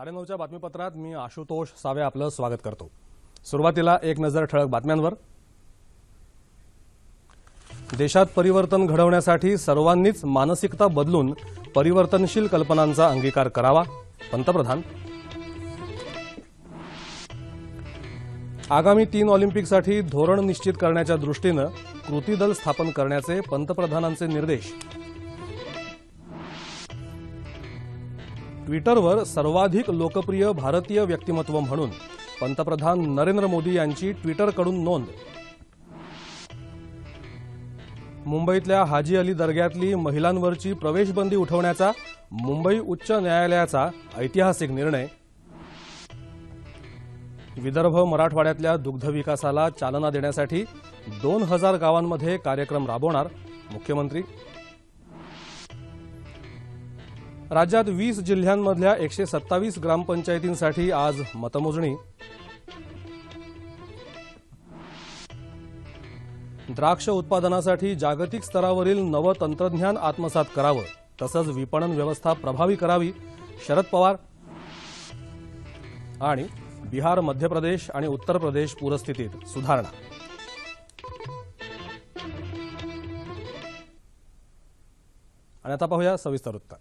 साडेनऊच्या बातमीपत्रात मी आशुतोष सावे आपलं स्वागत करतो. सुरुवातीला एक नजर ठळक बातम्यांवर. देशात परिवर्तन घडवण्यासाठी सर्वांनीच मानसिकता बदलून परिवर्तनशील कल्पनांचा अंगीकार करावा पंतप्रधान. आगामी तीन ऑलिम्पिकसाठी धोरण निश्चित करण्याच्या दृष्टीनं कृती दल स्थापन करण्याचे पंतप्रधानांचे निर्देश. ट्विटरवर सर्वाधिक लोकप्रिय भारतीय व्यक्तिमत्व म्हणून पंतप्रधान नरेंद्र मोदी यांची ट्विटरकडून नोंद. मुंबईतल्या हाजी अली दर्ग्यातली महिलांवरची प्रवेशबंदी उठवण्याचा मुंबई उच्च न्यायालयाचा ऐतिहासिक निर्णय. विदर्भ मराठवाड्यातल्या दुग्ध विकासाला चालना देण्यासाठी दोन हजार गावांमध्ये कार्यक्रम राबवणार मुख्यमंत्री. राज्यात वीस जिल्ह्यांमधल्या एकशे सत्तावीस ग्रामपंचायतींसाठी आज मतमोजणी. द्राक्ष उत्पादनासाठी जागतिक स्तरावरील नवं तंत्रज्ञान आत्मसात करावं तसंच विपणन व्यवस्था प्रभावी करावी शरद पवार आणि बिहार मध्य प्रदेश आणि उत्तर प्रदेश पूरस्थितीत सुधारणा. आणि आता पाहूया सविस्तर वृत्त.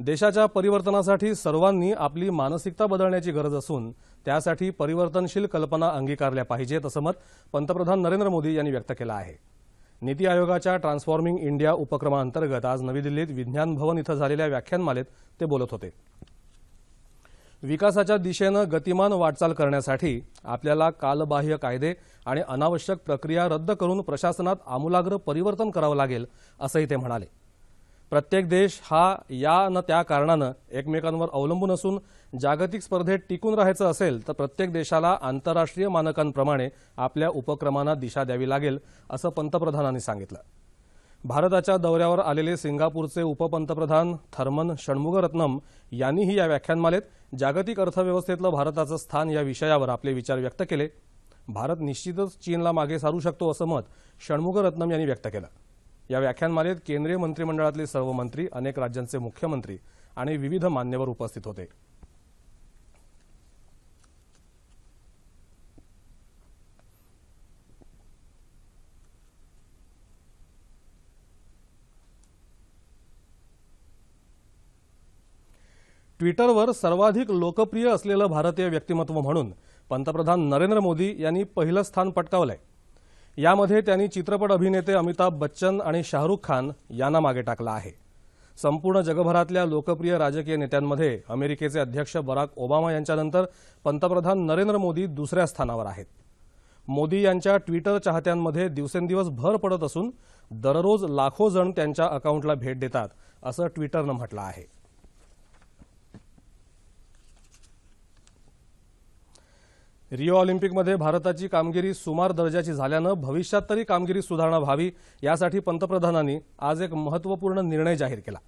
देशाच्या परिवर्तनासाठी सर्वांनी आपली मानसिकता बदलण्याची गरज असून त्यासाठी परिवर्तनशील कल्पना अंगीकारल्या पाहिजेत असं मत पंतप्रधान नरेंद्र मोदी यांनी व्यक्त केलं आहे. नीती आयोगाच्या ट्रान्सफॉर्मिंग इंडिया उपक्रमाअंतर्गत आज नवी दिल्लीत विज्ञान भवन इथं झालेल्या व्याख्यानमालेत ते बोलत होते. विकासाच्या दिशेनं गतिमान वाटचाल करण्यासाठी आपल्याला कालबाह्य कायदे आणि अनावश्यक प्रक्रिया रद्द करून प्रशासनात आमूलाग्र परिवर्तन करावं लागेल असंही ते म्हणाले. प्रत्येक देश हा या न त्या कारणानं एकमेकांवर अवलंबून असून जागतिक स्पर्धेत टिकून राहायचं असेल तर प्रत्येक देशाला आंतरराष्ट्रीय मानकांप्रमाणे आपल्या उपक्रमांना दिशा द्यावी लागेल असं पंतप्रधानांनी सांगितलं. भारताच्या दौऱ्यावर आलेले सिंगापूरचे उपपंतप्रधान थर्मन षण्मुगरत्नम यांनीही या व्याख्यानमालेत जागतिक अर्थव्यवस्थेतलं भारताचं स्थान या विषयावर आपले विचार व्यक्त केले. भारत निश्चितच चीनला मागे सारू शकतो असं मत षण्मुगरत्नम यांनी व्यक्त केलं. या व्याख्यानमालेत केंद्रीय मंत्रिमंडळातले सर्व मंत्री अनेक राज्यांचे मुख्यमंत्री आणि विविध मान्यवर उपस्थित होते. ट्विटरवर सर्वाधिक लोकप्रिय असलेलं भारतीय व्यक्तिमत्व म्हणून पंतप्रधान नरेंद्र मोदी यांनी पहिलं स्थान पटकावलंय. यामध्ये त्यांनी चित्रपट अभिनेते अमिताभ बच्चन आणि शाहरुख खान यांना मागे टाकला आहे. संपूर्ण जगभरातल्या लोकप्रिय राजकीय नेत्यांमध्ये अमेरिकेचे अध्यक्ष बराक ओबामा यांच्यानंतर पंतप्रधान नरेंद्र मोदी दुसऱ्या स्थानावर आहेत. मोदी यांच्या ट्विटर चाहत्यांमध्ये दिवसेंदिवस भर पडत असून दररोज लाखो जण त्यांच्या अकाउंटला भेट देतात असं ट्विटरनं म्हटलं आहे. रिओ ऑलिम्पिकमध्ये भारताची कामगिरी सुमार दर्जाची झाल्यानं भविष्यात तरी कामगिरी सुधारणा व्हावी यासाठी पंतप्रधानांनी आज एक महत्त्वपूर्ण निर्णय जाहीर केला.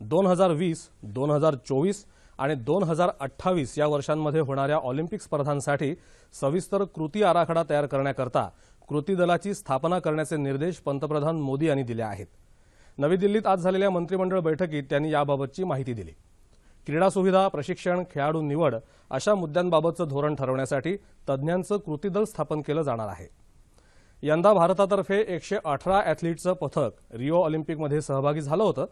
दोन हजार वीस दोन हजार चोवीस आणि दोन हजार अठ्ठावीस या वर्षांमध्ये होणाऱ्या ऑलिम्पिक स्पर्धांसाठी सविस्तर कृती आराखडा तयार करण्याकरता कृती दलाची स्थापना करण्याचे निर्देश पंतप्रधान मोदी यांनी दिले आहेत. नवी दिल्लीत आज झालेल्या मंत्रिमंडळ बैठकीत त्यांनी याबाबतची माहिती दिली. क्रीडा सुविधा प्रशिक्षण खेळाडू निवड अशा मुद्द्यांबाबतचं धोरण ठरवण्यासाठी तज्ज्ञांचं कृती दल स्थापन केलं जाणार आहे. यंदा भारतातर्फे एकशे अठरा ॲथलीटचं पथक रिओ ऑलिम्पिकमध्ये सहभागी झालं होतं.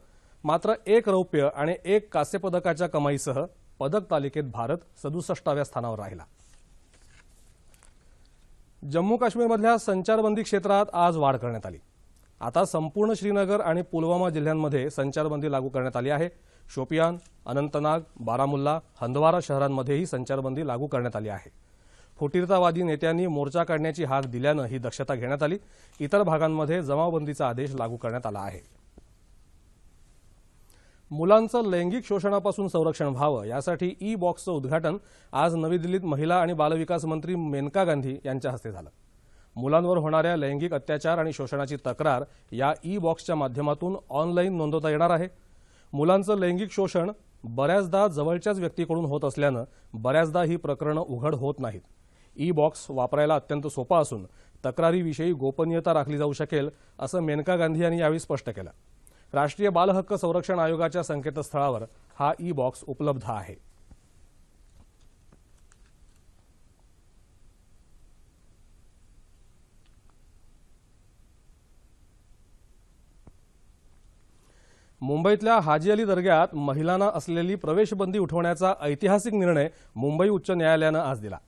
मात्र एक रौप्य आणि एक कास्यपदकाच्या कमाईसह पदक तालिकेत भारत सदुसष्टाव्या स्थानावर राहिला. जम्मू काश्मीरमधल्या संचारबंदी क्षेत्रात आज वाढ करण्यात आली. आता संपूर्ण श्रीनगर आणि पुलवामा जिल्ह्यांमध्ये संचारबंदी लागू करण्यात आली आहे. शोपियान अनंतनाग बारामुल्ला हंदवारा शहरांमध्येही संचारबंदी लागू करण्यात आली आहे. फुटीरतावादी नेत्यांनी मोर्चा काढण्याची हाक दिल्यानं ही दक्षता घेण्यात आली. इतर भागांमध्ये जमावबंदीचा आदेश लागू करण्यात आला आहे. मुलांचं लैंगिक शोषणापासून संरक्षण व्हावं यासाठी ई बॉक्सचं उद्घाटन आज नवी दिल्लीत महिला आणि बालविकास मंत्री मेनका गांधी यांच्या हस्ते झालं. मुलांवर होणाऱ्या लैंगिक अत्याचार आणि शोषणाची तक्रार या ई बॉक्सच्या माध्यमातून ऑनलाईन नोंदवता येणार आहे. मुलांचं लैंगिक शोषण बऱ्याचदा जवळच्याच व्यक्तीकडून होत असल्यानं बऱ्याचदा ही प्रकरणं उघड होत नाहीत. ई बॉक्स वापरायला अत्यंत सोपा असून तक्रारीविषयी गोपनीयता राखली जाऊ शकेल असं मेनका गांधी यांनी यावेळी स्पष्ट केलं. राष्ट्रीय बालहक्क संरक्षण आयोगाच्या संकेतस्थळावर हा ई बॉक्स उपलब्ध आहे. मुंबईतल्या हाजी अली दर्ग्यात महिलांना असलेली प्रवेशबंदी उठवण्याचा ऐतिहासिक निर्णय मुंबई उच्च न्यायालयानं आज दिला.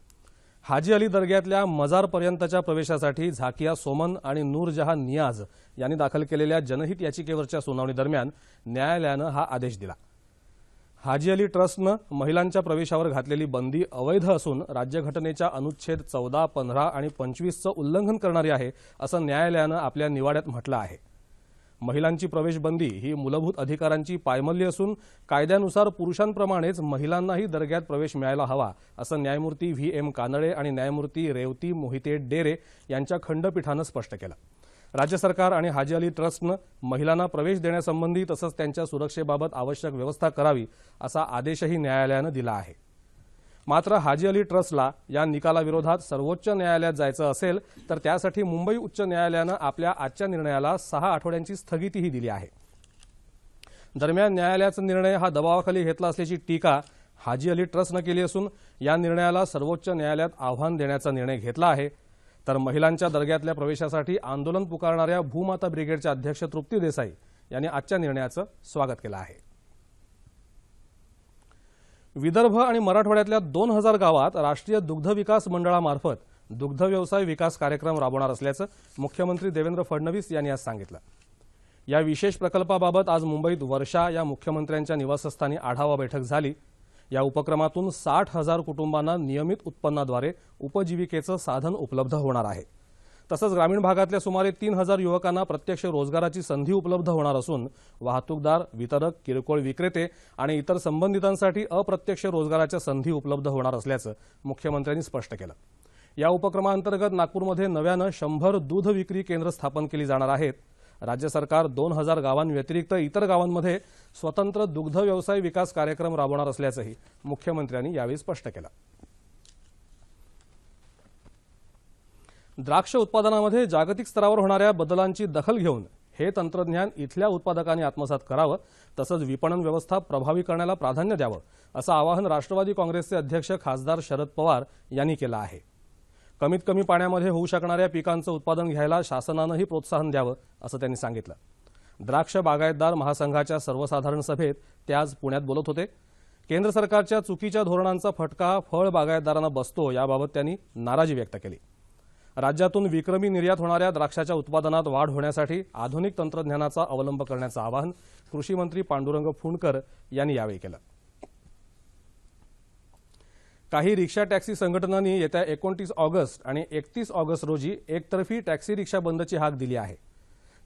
हाजी अली दर्ग्यातल्या मजारपर्यंतच्या प्रवेशासाठी झाकिया सोमन आणि नूरजहां नियाज यांनी दाखल केलेल्या जनहित याचिकेवरच्या सुनावणीदरम्यान न्यायालयानं हा आदेश दिला. हाजी अली ट्रस्टनं महिलांच्या प्रवेशावर घातलेली बंदी अवैध असून राज्यघटनेच्या अनुच्छेद चौदा पंधरा आणि पंचवीसचं उल्लंघन करणारी आहे असं न्यायालयानं आपल्या निवाड्यात म्हटलं आहे. महिलांची प्रवेशबंदी ही मूलभूत अधिकारांची पायमल्ली असून कायद्यानुसार पुरुषांप्रमाणेच महिलांनाही दर्ग्यात प्रवेश मिळायला हवा असं न्यायमूर्ती व्ही एम कानडे आणि न्यायमूर्ती रेवती मोहिते डेरे यांच्या खंडपीठानं स्पष्ट केलं. राज्य सरकार आणि हाजी अली ट्रस्टनं महिलांना प्रवेश देण्यासंबंधी तसंच त्यांच्या सुरक्षेबाबत आवश्यक व्यवस्था करावी असा आदेशही न्यायालयानं दिला आहे. मात्र हाजी अली ट्रस्टला या निकालाविरोधात सर्वोच्च न्यायालयात जायचं असेल तर त्यासाठी मुंबई उच्च न्यायालयानं आपल्या आजच्या निर्णयाला सहा आठवड्यांची स्थगितीही दिली आहे. दरम्यान न्यायालयाचा निर्णय हा दबावाखाली घेतला असल्याची टीका हाजी अली ट्रस्टनं केली असून या निर्णयाला सर्वोच्च न्यायालयात आव्हान देण्याचा निर्णय घेतला आहे. तर महिलांच्या दर्ग्यातल्या प्रवेशासाठी आंदोलन पुकारणाऱ्या भूमाता ब्रिगेडच्या अध्यक्ष तृप्ती देसाई यांनी आजच्या निर्णयाचं स्वागत केलं आहे. विदर्भ आणि मराठवाड्यातल्या दोन हजार गावात राष्ट्रीय दुग्ध विकास मंडळामार्फत दुग्ध व्यवसाय विकास कार्यक्रम राबवणार असल्याचं मुख्यमंत्री देवेंद्र फडणवीस यांनी आज सांगितलं. या विशेष प्रकल्पाबाबत आज मुंबईत वर्षा या मुख्यमंत्र्यांच्या निवासस्थानी आढावा बैठक झाली. या उपक्रमातून साठ हजार कुटुंबांना नियमित उत्पन्नाद्वारे उपजीविकेचं साधन उपलब्ध होणार आहे. तसंच ग्रामीण भागातल्या सुमारे तीन हजार युवकांना प्रत्यक्ष रोजगाराची संधी उपलब्ध होणार असून वाहतूकदार वितरक किरकोळ विक्रेते आणि इतर संबंधितांसाठी अप्रत्यक्ष रोजगाराच्या संधी उपलब्ध होणार असल्याचं मुख्यमंत्र्यांनी स्पष्ट केलं. या उपक्रमाअंतर्गत नागपूरमध्ये नव्यानं शंभर दूध विक्री केंद्र स्थापन केली जाणार आहेत. राज्य सरकार दोन हजार गावांव्यतिरिक्त इतर गावांमध्ये स्वतंत्र दुग्ध व्यवसाय विकास कार्यक्रम राबवणार असल्याचंही मुख्यमंत्र्यांनी यावेळी स्पष्ट केलं. द्राक्ष उत्पादनामध्ये जागतिक स्तरावर होणाऱ्या बदलांची दखल घेऊन हे तंत्रज्ञान इथल्या उत्पादकांनी आत्मसात करावं तसंच विपणन व्यवस्था प्रभावी करण्याला प्राधान्य द्यावं असं आवाहन राष्ट्रवादी काँग्रेसचे अध्यक्ष खासदार शरद पवार यांनी केलं आहे. कमीत कमी पाण्यामध्ये होऊ शकणाऱ्या पिकांचं उत्पादन घ्यायला शासनानंही प्रोत्साहन द्यावं असं त्यांनी सांगितलं. द्राक्ष बागायतदार महासंघाच्या सर्वसाधारण सभेत ते आज पुण्यात बोलत होते. केंद्र सरकारच्या चुकीच्या धोरणांचा फटका फळ बागायतदारांना बसतो याबाबत त्यांनी नाराजी व्यक्त केली. राज्यातून विक्रमी निर्यात होणाऱ्या द्राक्षाच्या उत्पादनात वाढ होण्यासाठी आधुनिक तंत्रज्ञानाचा अवलंब करण्याचं आवाहन कृषी मंत्री पांडुरंग फुंडकर यांनी यावेळी केलं. काही रिक्षा टॅक्सी संघटनांनी येत्या एकोणतीस ऑगस्ट आणि एकतीस ऑगस्ट रोजी एकतर्फी टॅक्सी रिक्षा बंदची हाक दिली आहे.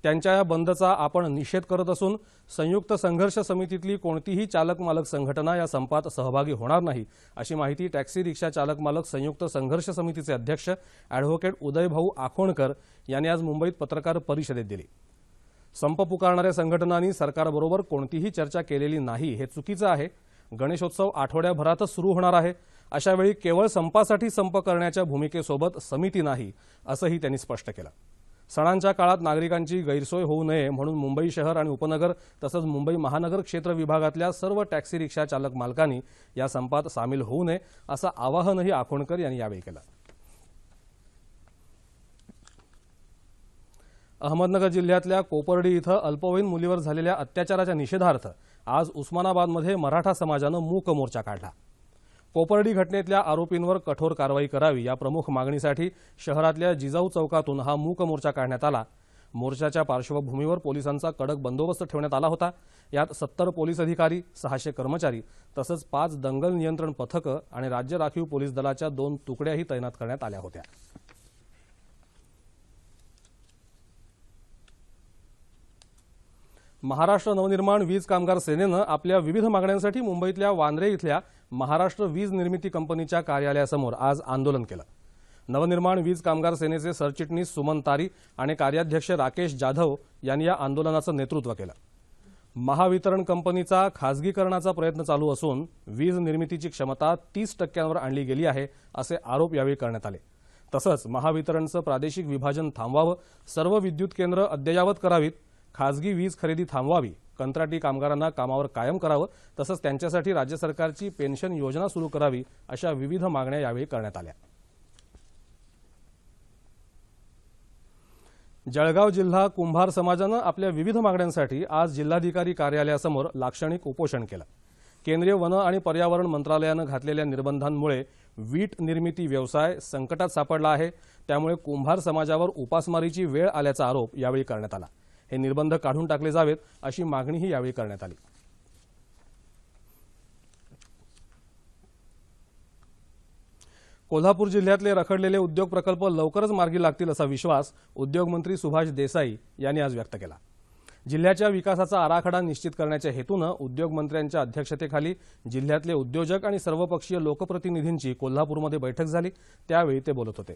त्यांच्या या बंदचा आपण निषेध करत असून संयुक्त संघर्ष समितीतली कोणतीही चालक मालक संघटना या संपात सहभागी होणार नाही अशी माहिती टॅक्सी रिक्षा चालक मालक संयुक्त संघर्ष समितीचे अध्यक्ष अॅडव्होकेट उदयभाऊ आखोणकर यांनी आज मुंबईत पत्रकार परिषदेत दिली. संप पुकारणाऱ्या संघटनांनी सरकारबरोबर कोणतीही चर्चा केलेली नाही हे चुकीचं आहे. गणेशोत्सव आठवड्याभरातच सुरू होणार आहे. अशावेळी केवळ संपासाठी संप करण्याच्या भूमिकेसोबत समिती नाही असंही त्यांनी स्पष्ट केलं. सणांच्या काळात नागरिकांची गैरसोय होऊ नये म्हणून मुंबई शहर आणि उपनगर तसंच मुंबई महानगर क्षेत्र विभागातल्या सर्व टॅक्सी रिक्षा चालक मालकांनी या संपात सामील होऊ नये असं आवाहनही आखोणकर यांनी यावेळी केलं. अहमदनगर जिल्ह्यातल्या कोपर्डी इथं अल्पवयीन मुलीवर झालेल्या अत्याचाराच्या निषेधार्थ आज उस्मानाबादमध्ये मराठा समाजानं मूक मोर्चा काढला. कोपर्डी घटनेतल्या आरोपींवर कठोर कारवाई करावी या प्रमुख मागणीसाठी शहरातल्या जिजाऊ चौकातून हा मूक मोर्चा काढण्यात आला. मोर्चाच्या पार्श्वभूमीवर पोलिसांचा कडक बंदोबस्त ठेवण्यात आला होता. यात सत्तर पोलीस अधिकारी सहाशे कर्मचारी तसंच पाच दंगल नियंत्रण पथकं आणि राज्य राखीव पोलीस दलाच्या दोन तुकड्याही तैनात करण्यात आल्या होत्या. महाराष्ट्र नवनिर्माण वीज कामगार सेनेनं आपल्या विविध मागण्यांसाठी मुंबईतल्या वांद्रे इथल्या महाराष्ट्र वीज निर्मिती कंपनीच्या कार्यालयासमोर आज आंदोलन केलं. नवनिर्माण वीज कामगार सेनेचे सरचिटणीस सुमन तारी आणि कार्याध्यक्ष राकेश जाधव यांनी या आंदोलनाचं नेतृत्व केलं. महावितरण कंपनीचा खासगीकरणाचा प्रयत्न चालू असून वीज निर्मितीची क्षमता तीस टक्क्यांवर आणली गेली आहे असे आरोप यावेळी करण्यात आले. तसंच महावितरणचं प्रादेशिक विभाजन थांबवावं सर्व विद्युत केंद्र अद्ययावत करावीत खासगी वीज खरेदी थांबवावी कंत्राटी कामगारांना कामावर कायम करावं तसंच त्यांच्यासाठी राज्य सरकारची पेन्शन योजना सुरू करावी अशा विविध मागण्या यावेळी करण्यात आल्या. जळगाव जिल्हा कुंभार समाजानं आपल्या विविध मागण्यांसाठी आज जिल्हाधिकारी कार्यालयासमोर लाक्षणिक उपोषण केलं. केंद्रीय वन आणि पर्यावरण मंत्रालयानं घातलेल्या निर्बंधांमुळे वीट निर्मिती व्यवसाय संकटात सापडला आहे. त्यामुळे कुंभार समाजावर उपासमारीची वेळ आल्याचा आरोप यावेळी करण्यात आला. हे निर्बंध काढून टाकले जावेत अशी मागणीही यावेळी करण्यात आली. कोल्हापूर जिल्ह्यातले रखडलेले उद्योग प्रकल्प लवकरच मार्गी लागतील असा विश्वास उद्योगमंत्री सुभाष देसाई यांनी आज व्यक्त केला. जिल्ह्याच्या विकासाचा आराखडा निश्चित करण्याच्या हेतूनं उद्योगमंत्र्यांच्या अध्यक्षतेखाली जिल्ह्यातले उद्योजक आणि सर्वपक्षीय लोकप्रतिनिधींची कोल्हापूरमध्ये बैठक झाली. त्यावेळी ते बोलत होते.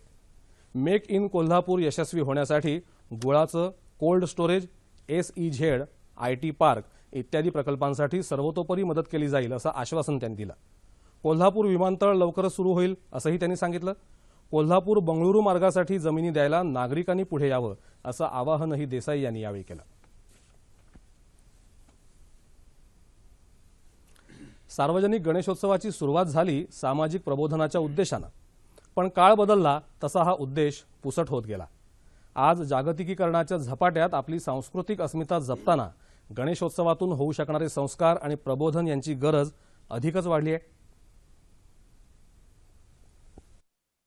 मेक इन कोल्हापूर यशस्वी होण्यासाठी गुळाचं cold storage S E Z I T park इत्यादी प्रकल्पांसाठी सर्वतोपरी मदत केली जाईल असं आश्वासन त्यांनी दिलं. कोल्हापूर विमानतळ लवकरच सुरू होईल असंही त्यांनी सांगितलं. कोल्हापूर बंगळुरू मार्गासाठी जमिनी द्यायला नागरिकांनी पुढे यावं असं आवाहनही देसाई यांनी यावेळी केलं. सार्वजनिक गणेशोत्सवाची सुरुवात झाली सामाजिक प्रबोधनाच्या उद्देशानं. पण काळ बदलला तसा हा उद्देश पुसट होत गेला. आज जागतिकीकरणाच्या झपाट्यात आपली सांस्कृतिक अस्मिता जपताना गणेशोत्सवातून होऊ शकणारे संस्कार आणि प्रबोधन यांची गरज अधिकच वाढली आहे.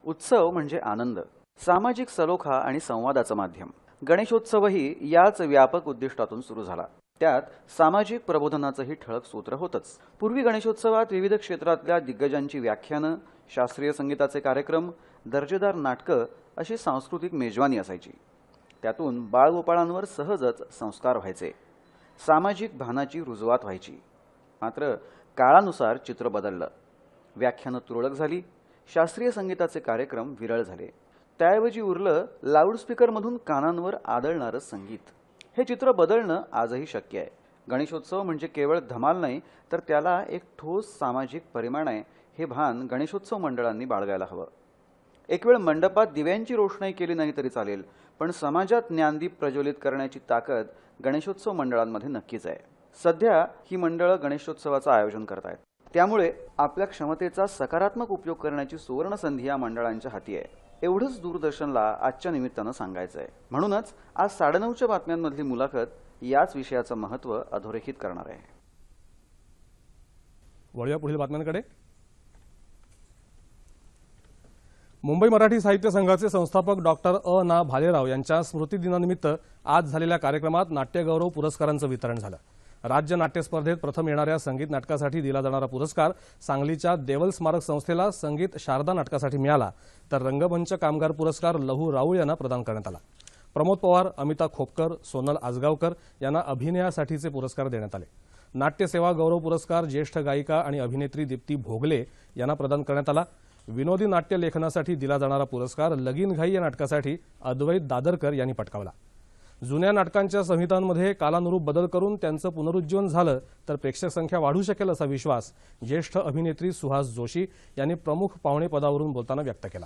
उत्सव म्हणजे आनंद सामाजिक सलोखा आणि संवादाचं माध्यम. गणेशोत्सवही याच व्यापक उद्दिष्टातून सुरू झाला. त्यात सामाजिक प्रबोधनाचंही ठळक सूत्र होतच. पूर्वी गणेशोत्सवात विविध क्षेत्रातल्या दिग्गजांची व्याख्यानं शास्त्रीय संगीताचे कार्यक्रम दर्जेदार नाटकं अशी सांस्कृतिक मेजवानी असायची. त्यातून बाळगोपाळांवर सहजच संस्कार व्हायचे. सामाजिक भानाची रुजवात व्हायची. मात्र काळानुसार चित्र बदललं. व्याख्यानं तुरळक झाली. शास्त्रीय संगीताचे कार्यक्रम विरळ झाले. त्याऐवजी उरलं लाऊडस्पीकरमधून कानांवर आदळणारं संगीत. हे चित्र बदलणं आजही शक्य आहे. गणेशोत्सव म्हणजे केवळ धमाल नाही तर त्याला एक ठोस सामाजिक परिमाण आहे हे भान गणेशोत्सव मंडळांनी बाळगायला हवं. एक वेळ मंडपात दिव्यांची रोषणाई केली नाही तरी चालेल पण समाजात ज्ञानदीप प्रज्वलित करण्याची ताकद गणेशोत्सव मंडळांमध्ये नक्कीच आहे. सध्या ही मंडळं गणेशोत्सवाचं आयोजन करतायत. त्यामुळे आपल्या क्षमतेचा सकारात्मक उपयोग करण्याची सुवर्ण संधी या मंडळांच्या हाती आहे. एवढंच दूरदर्शनला आजच्या निमित्तानं सांगायचं आहे. म्हणूनच आज साडेनऊच्या बातम्यांमधली मुलाखत याच विषयाचं महत्त्व अधोरेखित करणार आहे. वळूया पुढील बातम्यांकडे. मुंबई मराठी साहित्य संघाचे संस्थापक डॉक्टर अ. ना भालेराव यांच्या स्मृतिदिनानिमित्त आज झालेल्या कार्यक्रमात नाट्यगौरव पुरस्कारांचं वितरण झालं. राज्य नाट्य स्पर्धेत प्रथम येणाऱ्या संगीत नाटकासाठी दिला जाणारा पुरस्कार सांगलीच्या देवल स्मारक संस्थेला संगीत शारदा नाटकासाठी मिळाला तर रंगमंच कामगार पुरस्कार लहू राऊळ यांना प्रदान करण्यात आला. प्रमोद पवार अमिता खोपकर सोनल आजगावकर यांना अभिनयासाठीचे पुरस्कार देण्यात आले. नाट्यसेवा गौरव पुरस्कार ज्येष्ठ गायिका आणि अभिनेत्री दीप्ती भोगले यांना प्रदान करण्यात आला. विनोदी नाट्य लेखनासाठी दिला जाणारा पुरस्कार लगीन घाई या नाटकासाठी अद्वैत दादरकर यांनी पटकावला. जुन्या नाटकांच्या संहितांमध्ये कालानुरूप बदल करून त्यांचं पुनरुज्जीवन झालं तर प्रेक्षक संख्या वाढू शकेल असा विश्वास ज्येष्ठ अभिनेत्री सुहास जोशी यांनी प्रमुख पाहुणे पदावरून बोलताना व्यक्त केला.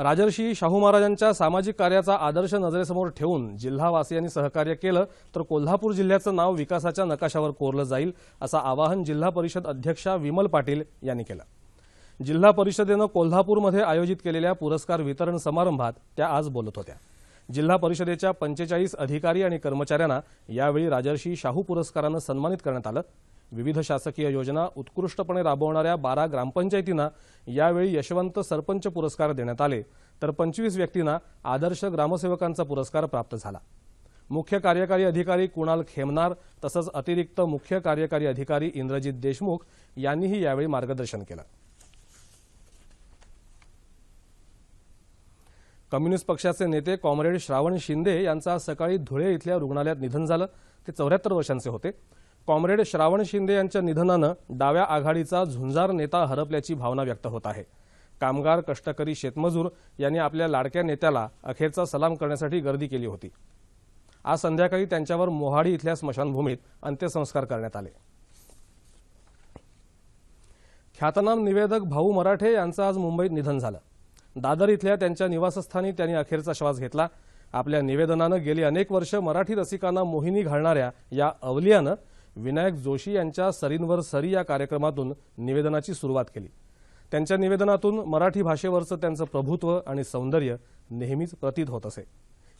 राजर्षी शाहू महाराजांच्या सामाजिक कार्याचा आदर्श नजरेसमोर ठेवून जिल्हावासियांनी सहकार्य केलं तर कोल्हापूर जिल्ह्याचं नाव विकासाच्या नकाशावर कोरलं जाईल असं आवाहन जिल्हा परिषद अध्यक्षा विमल पाटील यांनी केलं. जिल्हा परिषदेनं कोल्हापूरमध्ये आयोजित केलेल्या पुरस्कार वितरण समारंभात त्या आज बोलत होत्या. जिल्हा परिषदेच्या पंचेचाळीस अधिकारी आणि कर्मचाऱ्यांना यावेळी राजर्षी शाहू पुरस्कारानं सन्मानित करण्यात आलं. विविध शासकीय योजना उत्कृष्टपणे राबवणाऱ्या बारा ग्रामपंचायतींना यावेळी यशवंत सरपंच पुरस्कार देण्यात आले. तर पंचवीस व्यक्तींना आदर्श ग्रामसेवकांचा पुरस्कार प्राप्त झाला. मुख्य कार्यकारी अधिकारी कुणाल खेमनार तसंच अतिरिक्त मुख्य कार्यकारी अधिकारी इंद्रजित देशमुख यांनीही यावेळी मार्गदर्शन केलं. कम्युनिस्ट पक्षाचे नेते कॉम्रेड श्रावण शिंदे यांचं आज सकाळी धुळे इथल्या रुग्णालयात निधन झालं. ते चौऱ्याहत्तर वर्षांचे होते. कॉम्रेड श्रावण शिंदे यांच्या निधनानं डाव्या आघाडीचा झुंजार नेता हरपल्याची भावना व्यक्त होत आहे. कामगार कष्टकरी शेतमजूर यांनी आपल्या लाडक्या नेत्याला अखेरचा सलाम करण्यासाठी गर्दी केली होती. आज संध्याकाळी त्यांच्यावर मोहाडी इथल्या स्मशानभूमीत अंत्यसंस्कार करण्यात आले. ख्यातनाम निवेदक भाऊ मराठे यांचं आज मुंबईत निधन झालं. दादर इथल्या त्यांच्या निवासस्थानी त्यांनी अखेरचा श्वास घेतला. आपल्या निवेदनानं गेली अनेक वर्ष मराठी रसिकांना मोहिनी घालणाऱ्या या अवलियानं विनायक जोशी यांच्या सरींवर सरी या कार्यक्रमातून निवेदनाची सुरुवात केली. त्यांच्या निवेदनातून मराठी भाषेवरचं त्यांचं प्रभुत्व आणि सौंदर्य नेहमीच प्रतीत होत असे.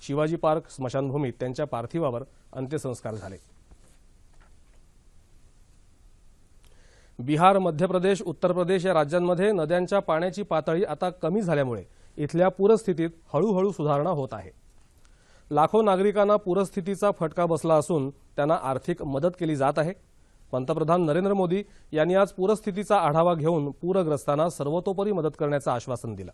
शिवाजी पार्क स्मशानभूमीत त्यांच्या पार्थिवावर अंत्यसंस्कार झाले. बिहार मध्य प्रदेश उत्तर प्रदेश या राज्यांमध्ये नद्यांच्या पाण्याची पातळी आता कमी झाल्यामुळे इथल्या पूरस्थितीत हळूहळू सुधारणा होत आहे. लाखो नागरिकांना पूरस्थितीचा फटका बसला असून त्यांना आर्थिक मदत केली जात आहे. पंतप्रधान नरेंद्र मोदी यांनी आज पूरस्थितीचा आढावा घेऊन पूरग्रस्तांना सर्वतोपरी मदत करण्याचं आश्वासन दिलं.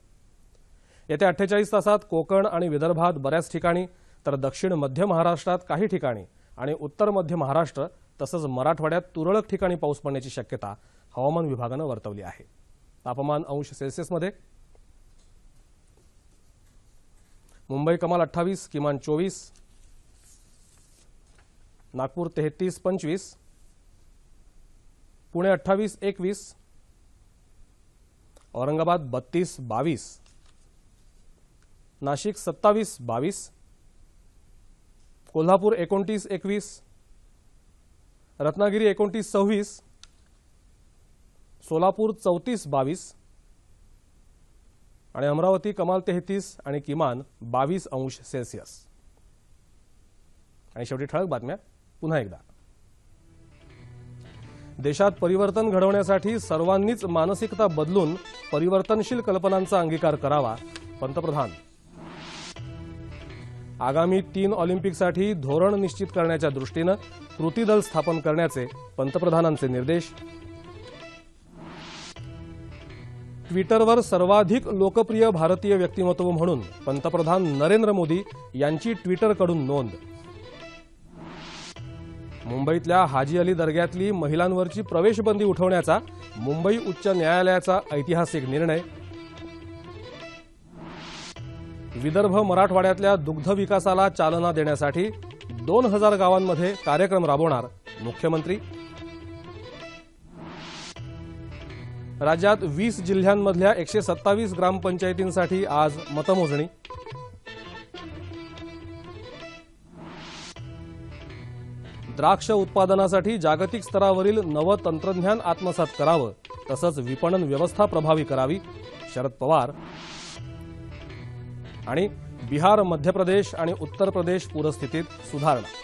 येत्या अठ्ठेचाळीस तासात कोकण आणि विदर्भात बऱ्याच ठिकाणी तर दक्षिण मध्य महाराष्ट्रात काही ठिकाणी आणि उत्तर मध्य महाराष्ट्र तसंच मराठवाड्यात तुरळक ठिकाणी पाऊस पडण्याची शक्यता हवामान विभागानं वर्तवली आहे. तापमान अंश सेल्सिअसमध्ये मुंबई कमाल अठ्ठावीस किमान चोवीस. नागपूर तेहतीस पंचवीस. पुणे अठ्ठावीस एकवीस. औरंगाबाद बत्तीस बावीस. नाशिक सत्तावीस बावीस. कोल्हापूर एकोणतीस एकवीस. रत्नागिरी एकोणतीस सव्वीस. सोलापूर चौतीस बावीस. आणि अमरावती कमाल तेहतीस आणि किमान बावीस अंश सेल्सिअस. आणि शेवटी ठळक बातम्या पुन्हा एकदा. देशात परिवर्तन घडवण्यासाठी सर्वांनीच मानसिकता बदलून परिवर्तनशील कल्पनांचा अंगीकार करावा पंतप्रधान. आगामी तीन ऑलिम्पिकसाठी धोरण निश्चित करण्याच्या दृष्टीनं कृती दल स्थापन करण्याचे पंतप्रधानांचे निर्देश ट्विटरवर सर्वाधिक लोकप्रिय भारतीय व्यक्तिमत्व म्हणून पंतप्रधान नरेंद्र मोदी यांची ट्विटरकडून नोंद. मुंबईतल्या हाजी अली दर्ग्यातली महिलांवरची प्रवेशबंदी उठवण्याचा मुंबई उच्च न्यायालयाचा ऐतिहासिक निर्णय. विदर्भ मराठवाड्यातल्या दुग्ध विकासाला चालना देण्यासाठी दोन हजार गावांमध्ये कार्यक्रम राबवणार मुख्यमंत्री. राज्यात वीस जिल्ह्यांमधल्या एकशे सत्तावीस ग्रामपंचायतींसाठी आज मतमोजणी. द्राक्ष उत्पादनासाठी जागतिक स्तरावरील नवं तंत्रज्ञान आत्मसात करावं तसंच विपणन व्यवस्था प्रभावी करावी शरद पवार. आणि बिहार मध्य प्रदेश आणि उत्तर प्रदेश पूरस्थितीत सुधारणा.